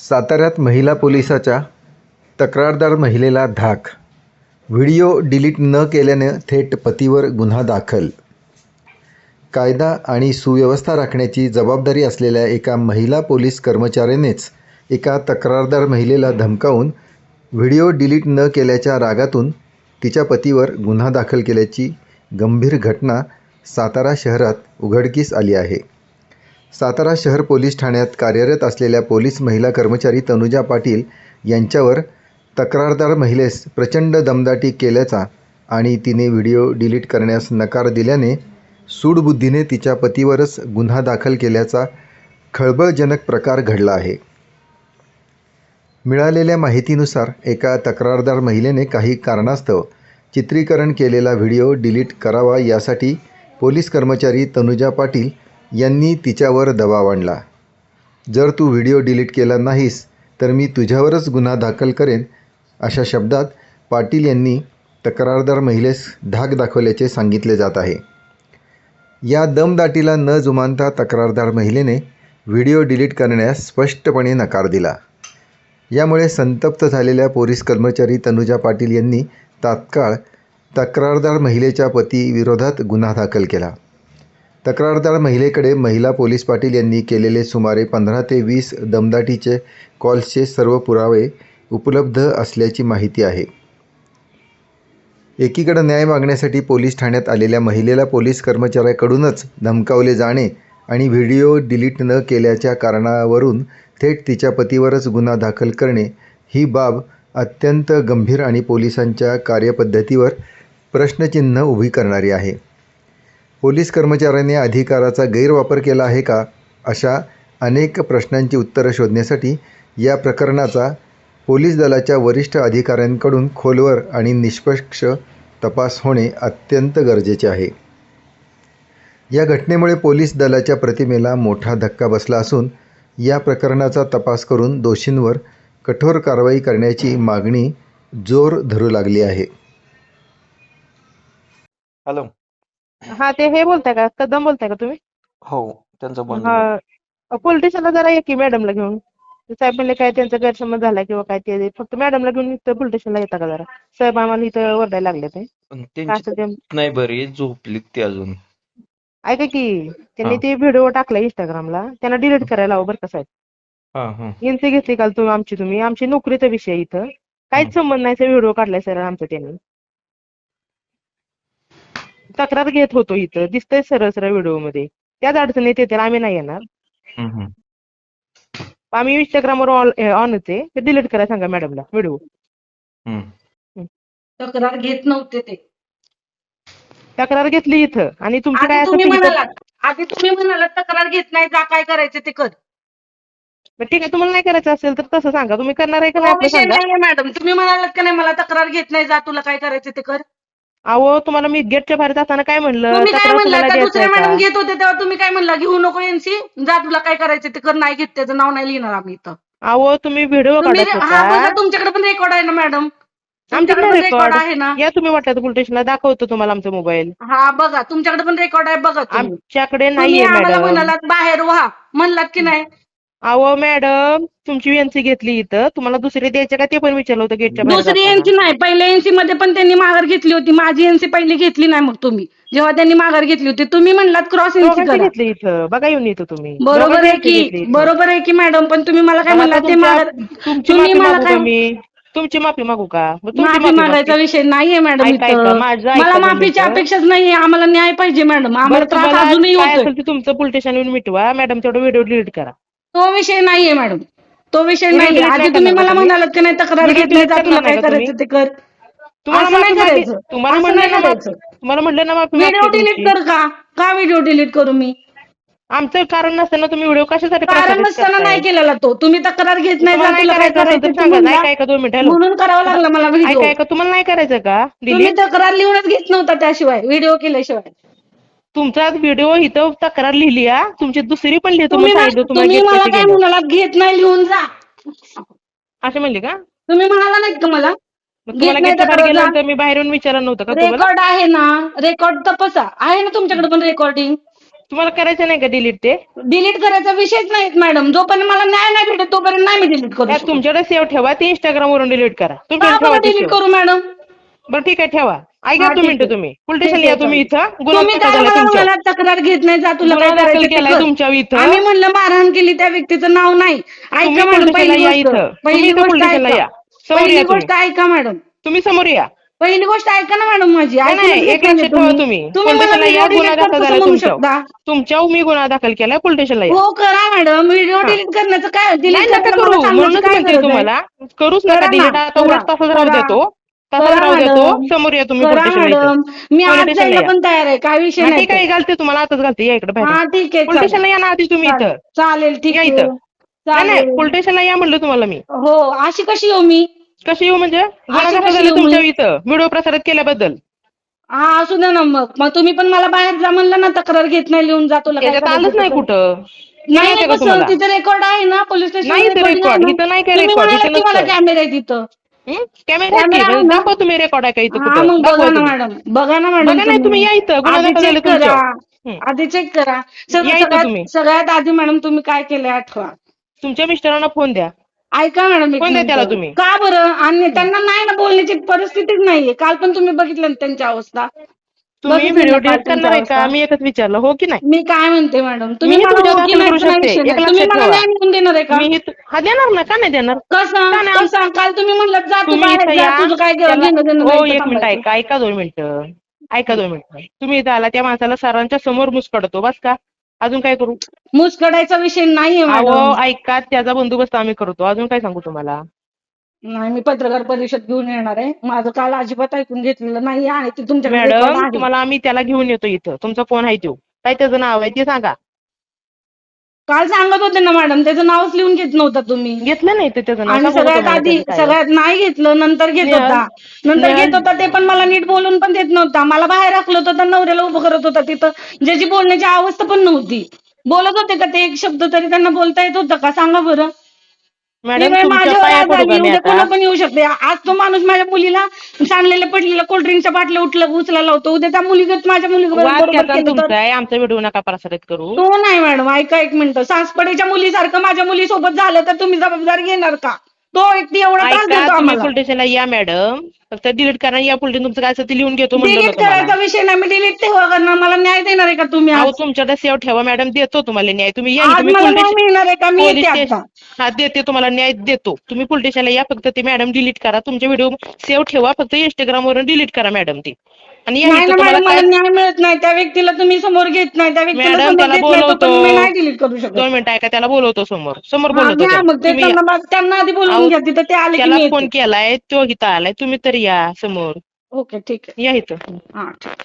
साताऱ्यात महिला पोलिसाच्या तक्रारदार महिलेला धाक. व्हिडिओ डिलीट न केल्यानं थेट पतीवर गुन्हा दाखल. कायदा आणि सुव्यवस्था राखण्याची जबाबदारी असलेल्या एका महिला पोलीस कर्मचाऱ्यानेच एका तक्रारदार महिलेला धमकावून व्हिडिओ डिलीट न केल्याच्या रागातून तिच्या पतीवर गुन्हा दाखल केल्याची गंभीर घटना सातारा शहरात उघडकीस आली आहे. सातारा शहर पोलीस ठाण्यात कार्यरत असलेल्या पोलीस महिला कर्मचारी तनुजा पाटील यांच्यावर तक्रारदार महिलेस प्रचंड दमदाटी केल्याचा आणि तिने व्हिडिओ डिलीट करण्यास नकार दिल्याने सूडबुद्धीने तिच्या पतीवरच गुन्हा दाखल केल्याचा खळबळजनक प्रकार घडला आहे. मिळालेल्या माहितीनुसार एका तक्रारदार महिलेने काही कारणास्तव चित्रीकरण केलेला व्हिडिओ डिलीट करावा यासाठी पोलीस कर्मचारी तनुजा पाटील यांनी तिच्यावर दबाव आणला. जर तू व्हिडिओ डिलीट केला नाहीस तर मी तुझ्यावरच गुन्हा दाखल करेन अशा शब्दात पाटील यांनी तक्रारदार महिलेस धाक दाखवल्याचे सांगितले जात आहे. या दमदाटीला न जुमानता तक्रारदार महिलेने व्हिडिओ डिलीट करण्यास स्पष्टपणे नकार दिला. यामुळे संतप्त झालेल्या पोलीस कर्मचारी तनुजा पाटील यांनी तात्काळ तक्रारदार महिलेच्या पतीविरोधात गुन्हा दाखल केला. तक्रारदार महिलेकडे महिला पोलीस पाटील यांनी केलेले सुमारे पंधरा ते वीस दमदाटीचे कॉल्सचे सर्व पुरावे उपलब्ध असल्याची माहिती आहे. एकीकडे न्याय मागण्यासाठी पोलीस ठाण्यात आलेल्या महिलेला पोलीस कर्मचाऱ्याकडूनच धमकावले जाणे आणि व्हिडिओ डिलीट न केल्याच्या कारणावरून थेट तिच्या पतीवरच गुन्हा दाखल करणे ही बाब अत्यंत गंभीर आणि पोलिसांच्या कार्यपद्धतीवर प्रश्नचिन्ह उभी करणारी आहे. पोलीस कर्मचाऱ्याने अधिकाराचा गैरवापर केला आहे का? अशा अनेक प्रश्नांची उत्तरं शोधण्यासाठी या प्रकरणाचा पोलीस दलाच्या वरिष्ठ अधिकाऱ्यांकडून खोलवर आणि निष्पक्ष तपास होणे अत्यंत गरजेचे आहे. या घटनेमुळे पोलीस दलाच्या प्रतिमेला मोठा धक्का बसला असून या प्रकरणाचा तपास करून दोषींवर कठोर कारवाई करण्याची मागणी जोर धरू लागली आहे. हॅलो. हा ते हे बोलताय का? कदम बोलताय का तुम्ही? हो त्यांचं बोलणं हा पोलीस स्टेशनला जरा ये की मॅडमला घेऊन. ते साहेब म्हणले काय त्यांचा गैरसमज झाला किंवा काय ते फक्त मॅडमला घेऊन इथं पोलीस स्टेशनला येता का जरा? साहेब आम्हाला इथं ओरडायला लागले ते. पण काय त्यांची असं ते नाही बरी झोपलीत ते अजून. ऐका की त्यांनी हा. ते व्हिडिओ टाकला इंस्टाग्रामला त्यांना डिलीट करायला हवं बरं का साहेब. हा हा. एनसी घेतली काल तुम्ही आमची तुम्ही. आमची नोकरीचा विषय आहे इथं. काहीच संबंध नाही व्हिडिओ काढलाय सर आमचा त्यांनी. तक्रार घेत होतो इथं. दिसतंय सरळ सरळ व्हिडिओमध्ये त्याच अडचणीत येतील आम्ही नाही येणार. आम्ही इंस्टाग्रामवर ऑनच आहे ते डिलीट करा सांगा मॅडमला व्हिडिओ हम्म. तक्रार घेत नव्हते ते. तक्रार घेतली इथं. आणि तुमची काय असं तुम्ही पिढी- म्हणालात आधी तुम्ही म्हणालात तक्रार घेत नाही जा काय करायचं ते कर. ठीक आहे तुम्हाला नाही करायचं असेल तर तसं सांगा. तुम्ही करणार आहे का नाही मॅडम तुम्ही म्हणालात का नाही मला तक्रार घेत नाही जा तुला काय करायचं ते कर. अहो तुम्हाला मी गेटच्या बाहेर जाताना काय म्हणलं? तुम्ही काय तक्रार म्हणला? तुम्हाला का द्यायचं दुसरे आहे मॅडम का? घेत होते तेव्हा तुम्ही काय म्हणला? घेऊ नको एनसी. जा तुला काय करायचं ते कर नाही घेत त्याचं नाव नाही लिहिणार आम्ही इथं. अहो तुम्ही व्हिडिओ तुम्ही काढत हा बोलता होता तुमच्याकडे पण रेकॉर्ड आहे ना मॅडम? आमच्याकडे तुमच्याकडे पण रेकॉर्ड आहे ना? या तुम्ही वाटलं तर स्टेशनला दाखवतो तुम्हाला आमचा मोबाईल हा बघा तुमच्याकडे पण रेकॉर्ड आहे बघा तुम्ही. आमच्याकडे तुम्ही नाहीये आम्हाला मॅडम. म्हणालात बाहेर व्हा. म्हणलात की नाही? अहो मॅडम तुमची एनसी घेतली इथं. तुम्हाला दुसरी द्यायचे का ते पण विचारलं होतं गेटच्या बाहेर दुसरी जाताना. एनसी नाही. पहिल्या एनसी मध्ये पण त्यांनी माघार घेतली होती. माझी एनसी पहिली घेतली नाही मग तुम्ही. जेव्हा त्यांनी माघार घेतली होती तुम्ही म्हणलात क्रॉस एनसी दोघांची करा. घेतली इथं. बघा येऊन येतो तुम्ही. बरोबर दोघांची आहे घेतली की इथं. बरोबर आहे की मॅडम पण तुम्ही मला काय आता ते माघार तुमची तुम्ही माफी मला मागू काय- का मी? तुमची माफी मागू का? मग तुमची माफी माफी मागायचा मागते. विषय नाहीये मॅडम ऐका, ऐका, इथं. माझं ऐका मला माफीची. अपेक्षाच नाहीये. आम्हाला न्याय पाहिजे मॅडम आम्हाला बरं, त्रास तुम्हाला अजूनही काय होतोय. असेल ते तुमचं पोलीस स्टेशन येऊन मिटवा. मॅडम तेवढं व्हिडिओ डिलीट करा. तो विषय नाहीये मॅडम तो विषय delete आधी नाही तुम्ही मला? म्हणालात की नाही तक्रार Video घेत नाही delete जा तुला काय नाही करायचं ते कर तुम्हाला नाही करायचं. तुम्हाला म्हणलं नाही ना. तुम्हाला म्हणलं ना व्हिडिओ डिलीट. कर का का व्हिडिओ डिलीट करू मी आमचं कारण नसताना तुम्ही व्हिडिओ कशासाठी कारण नसताना? नाही केलेला तो तुम्ही तक्रार घेत नाही नाही काय करायचं. नाही म्हणून करावं लागलं मला व्हिडिओ तुम्हाला नाही करायचं का तुम्ही तक्रार लिहूनच घेत नव्हता त्याशिवाय व्हिडिओ केल्याशिवाय तुमचा व्हिडिओ इथं तक्रार लिहिली हा? तुमची दुसरी पण लिहितो तुम्ही मा- सांगितलं तुम्ही तुम्हाला मला काय कशी गेलं. म्हणालात घेत नाही लिहून जा. असे म्हणले का? तुम्ही म्हणाला नाहीत का मला? मग तुम्हाला नाही जा. गेल्यानंतर मी बाहेरून विचारलं नव्हतं का तुम्हाला? रेकॉर्ड आहे ना. रेकॉर्ड तपासा. आहे ना तुमच्याकडे पण रेकॉर्डिंग तुम्हाला करायचं नाही का डिलीट ते? डिलीट करायचा विषयच नाहीत मॅडम जोपर्यंत मला न्याय नाही भेटत तोपर्यंत नाही मी डिलीट करू शकत. तुमच्याकडे सेव्ह ठेवा ते इंस्टाग्राम वरून डिलीट करा. तुम्ही का ठेवा बरं ते डिलीट save. करू मॅडम बरं ठीक आहे ठेवा ऐका दोन मिनिटं. तुम्ही पोलीस या तुम्ही इथं गुन्हा तुम्ही दाखल काय झाला मला तुमच्यावर तक्रार घेत नाही जा तुला काय गुन्हा दाखल करायचं ते केलाय कर. तुमच्या इथं. आम्ही म्हणलं मारहाण केली त्या व्यक्तीचं नाव नाही तुम्ही ऐका मॅडम पहिली या गोष्ट इथं. तुम्ही पहिली इथं गोष्ट या. ऐका पहिली तुम्ही. गोष्ट ऐका मॅडम तुम्ही समोर या पहिली गोष्ट ऐका ना मॅडम माझी नाही, ऐकूनच नाही, घेत एक नाही लक्षात ठेवा तुम्ही. तुम्ही पोलीस मला स्टेशनला या, व्हिडिओ गुन्हा डिलीट दाखल कसं झाला म्हणू तुमच्यावर. मी गुन्हा दाखल केलाय पोलीस स्टेशनला या हो करा मॅडम व्हिडिओ. डिलीट करण्याचं काय नाही डिलीट नका करायला करू सांगण्याची म्हणूनच काय म्हणते गरज आहे? तुम्हाला करूच करा नका ना, डिलीट आता करा, उगाच तसंच राहू करा. देतो समोर या तुम्ही. मी आज जायला. पण तयार आहे. काय विषय नाही ठीक आहे घालते तुम्हाला आताच घालते. या इकडे हा ठीक आहे. स्टेशनला या ना आधी तुम्ही इथं. चालेल ठीक आहे. इथं. नाही चालेल. पोलीस स्टेशनला या म्हणलं तुम्हाला मी. हो अशी कशी येऊ मी? कशी येऊ म्हणजे? झाला तुमच्या? इथं व्हिडिओ प्रसारित केल्याबद्दल. हा असू दे ना मग. मग तुम्ही पण मला बाहेर जा म्हणलं ना तक्रार घेत नाही लिहून जा तुला. काय त्याच्यात आलंच नाही. कुठं? नाही? तिथे रेकॉर्ड आहे ना पोलीस स्टेशन नाही record. इथं नाही काय. कॅमेरा आहे तिथं? कॅमेरा? दाखवा तुम्ही रेकॉर्ड आहे का इथं बघा ना. मॅडम बघा ना मॅडम बघा नाही तुम्ही या इथं गुन्हा आधी दाखल झाला चेक करा तुमच्यावर हं. आधी चेक करा सगळं- या इथं तुम्ही. सगळ्यात सगळ्यात आधी मॅडम तुम्ही काय केलंय आठवा तुमच्या मिस्टरांना फोन द्या ऐका मॅडम एक कोण द्या त्याला मिनिटं. तुम्ही? का बरं आणि त्यांना नाही ना बोलण्याची परिस्थितीच नाहीये काल पण तुम्ही बघितलं ना त्यांची अवस्था तुम्ही व्हिडिओ डिलीट करणार आहे का? मी एकच विचारलं हो की नाही? मी काय म्हणते मॅडम तुम्ही मला हो की नाही. विषय तुम्ही मला मिळवून देणार आहे का? मी हा देणार ना का नाही देणार? कसं? नाही? कसं? काल तुम्ही म्हणलं जा तू तुम्ही बाहेर इथं जा या. तुझं काय त्याला- घेणं देणं हो नाही एक इथं मिनिट थांबायचं. ऐका ऐका दोन मिनिटं. ऐका दोन मिनिटं. तुम्ही इथं आला त्या माणसाला सरांच्या समोर मुसकडतो बस का? अजून काय करू? मुसकडायचा विषय नाहीये अहो मॅडम ऐका त्याचा बंदोबस्त आम्ही करतो. अजून काय सांगू तुम्हाला? नाही मी पत्रकार परिषद घेऊन येणार आहे. माझं काल अजिबात ऐकून घेतलेलं नाही आणि ते तुमच्याकडे record मॅडम आहे. तुम्हाला आम्ही त्याला घेऊन येतो इथं. तुमचा फोन आहे तो. काय त्याचं नाव आहे ते सांगा. काल सांगत होते ना मॅडम त्याचं नावच लिहून घेत नव्हता तुम्ही. घेतलं नाही ते त्याचं नाव? आणि सांगू का सगळ्यात तुम्हाला आधी त्याचं काय आहे? सगळ्यात नाही घेतलं नंतर घेत होता. नंतर. घेत होता ते पण मला नीट बोलून पण देत नव्हता. मला बाहेर राखलं होतं नवऱ्याला उभं करत होता. तिथं ज्याची बोलण्याची अवस्था पण नव्हती. बोलत होते का ते? एक शब्द तरी त्यांना बोलता येत होतं का? सांगा बरं. मॅडम वेळ तुमच्या माझ्यावर पाया आज पडू आली का मी उद्या आता? कोणा पण येऊ शकते? आज तो माणूस माझ्या मुलीला सांडलेल्या पडलेल्या कोल्ड्रिंकच्या बाटल्या उठलं उचलायला होतो उद्या त्या मुलीगत माझ्या वाद तुमचा तर? आहे आमचा व्हिडिओ नका प्रसारित करू. तो नाही मॅडम. ऐका एक मिनिट. सासपडीच्या मुलीसारखं माझ्या मुलीसोबत झालं तर तुम्ही जबाबदारी घेणार का? तो व्यक्ती एवढा त्रास देतो आम्हाला. या मॅडम फक्त डिलीट करा या पोलीस तुमचं काय असेल ते लिहून घेतो म्हणलं डिलीट. करायचा विषय नाही मी डिलीट तेव्हा करणार. मला न्याय देणार आहे का तुम्ही अहो तुमच्याकडे सेव ठेवा मॅडम देतो तुम्हाला न्याय. तुम्ही या आज तुम्ही मला पोलीस न्याय मिळणार आहे का? मी पोलीस येते स्टेशन आता. हा देते तुम्हाला न्याय देतो. तुम्ही पोलीस स्टेशनला या फक्त ते मॅडम डिलीट करा. तुमचे व्हिडिओ सेव्ह ठेवा फक्त इंस्टाग्राम वरून डिलीट करा मॅडम ती. आणि नाही ना मॅडम मला न्याय मिळत नाही. त्या व्यक्तीला तुम्ही समोर घेत नाही. त्या व्यक्तीला मॅडम, समोर त्याला घेत नाही बोलवतो. तोपर्यंत मी नाही डिलीट करू शकत. दोन मिनिटं ऐका त्याला बोलवतो समोर. समोर हा, बोलवतो घ्या त्याला. मग ते तुम्ही या. त्यांना आधी बोलवून अहो, घ्या तिथं ते आले की त्याला मी फोन येते केलाय तो इथं आलाय तुम्ही तरी या समोर. ओके ठीक या इथं. हा ठीक